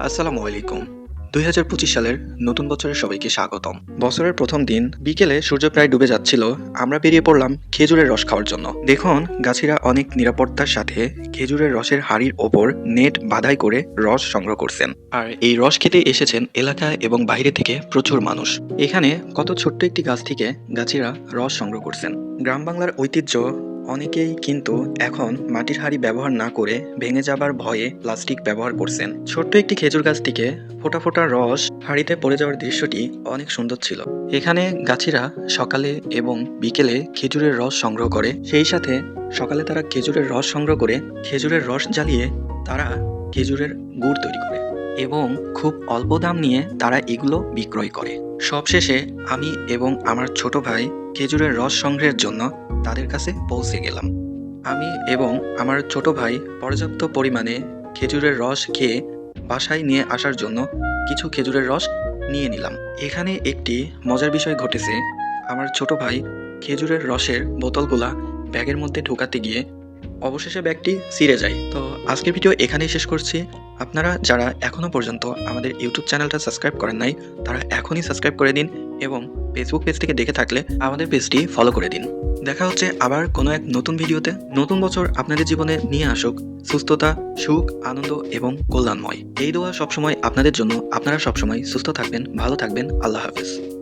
আসসালামু আলাইকুম। দুই হাজার পঁচিশ সালের নতুন বছরের সবাইকে স্বাগতম। বছরের প্রথম দিন, বিকেলে সূর্য প্রায় ডুবে যাচ্ছিল, আমরা বেরিয়ে পড়লাম খেজুরের রস খাওয়ার জন্য। দেখুন, গাছিরা অনেক নিরাপত্তার সাথে খেজুরের রসের হাড়ির ওপর নেট বাধাই করে রস সংগ্রহ করছেন। আর এই রস খেতে এসেছেন এলাকা এবং বাইরে থেকে প্রচুর মানুষ। এখানে কত ছোট্ট একটি গাছ থেকে গাছিরা রস সংগ্রহ করছেন। গ্রাম বাংলার ঐতিহ্য অনেকেই কিন্তু এখন মাটির হাঁড়ি ব্যবহার না করে ভেঙে যাবার ভয়ে প্লাস্টিক ব্যবহার করছেন। ছোট্ট একটি খেজুর গাছ ফোটা ফোটা রস হাঁড়িতে পড়ে যাওয়ার দৃশ্যটি অনেক সুন্দর ছিল। এখানে গাছিরা সকালে এবং বিকেলে খেজুরের রস সংগ্রহ করে। সেই সাথে সকালে তারা খেজুরের রস সংগ্রহ করে খেজুরের রস জ্বালিয়ে তারা খেজুরের গুড় তৈরি করে। এবং খুব অল্প দাম নিয়ে তারা এগুলো বিক্রয় করে। সবশেষে আমি এবং আমার ছোট ভাই খেজুরের রস সংগ্রহের জন্য তাদের কাছে পৌঁছে গেলাম। আমি এবং আমার ছোট ভাই পর্যাপ্ত পরিমাণে খেজুরের রস খেয়ে বাসায় নিয়ে আসার জন্য কিছু খেজুরের রস নিয়ে নিলাম। এখানে একটি মজার বিষয় ঘটেছে। আমার ছোট ভাই খেজুরের রসের বোতলগুলা ব্যাগের মধ্যে ঢোকাতে গিয়ে অবশেষে ব্যাগটি ছিঁড়ে যায়। তো আজকের ভিডিও এখানেই শেষ করছি। আপনারা যারা এখনও পর্যন্ত আমাদের ইউটিউব চ্যানেলটা সাবস্ক্রাইব করেন নাই, তারা এখনই সাবস্ক্রাইব করে দিন এবং ফেসবুক পেজ থেকে দেখে থাকলে আমাদের পেজটি ফলো করে দিন। দেখা হচ্ছে আবার কোনো এক নতুন ভিডিওতে। নতুন বছর আপনাদের জীবনে নিয়ে আসুক সুস্থতা, সুখ, আনন্দ এবং কল্যাণময়। এই দোয়া সবসময় আপনাদের জন্য। আপনারা সবসময় সুস্থ থাকবেন, ভালো থাকবেন। আল্লাহ হাফেজ।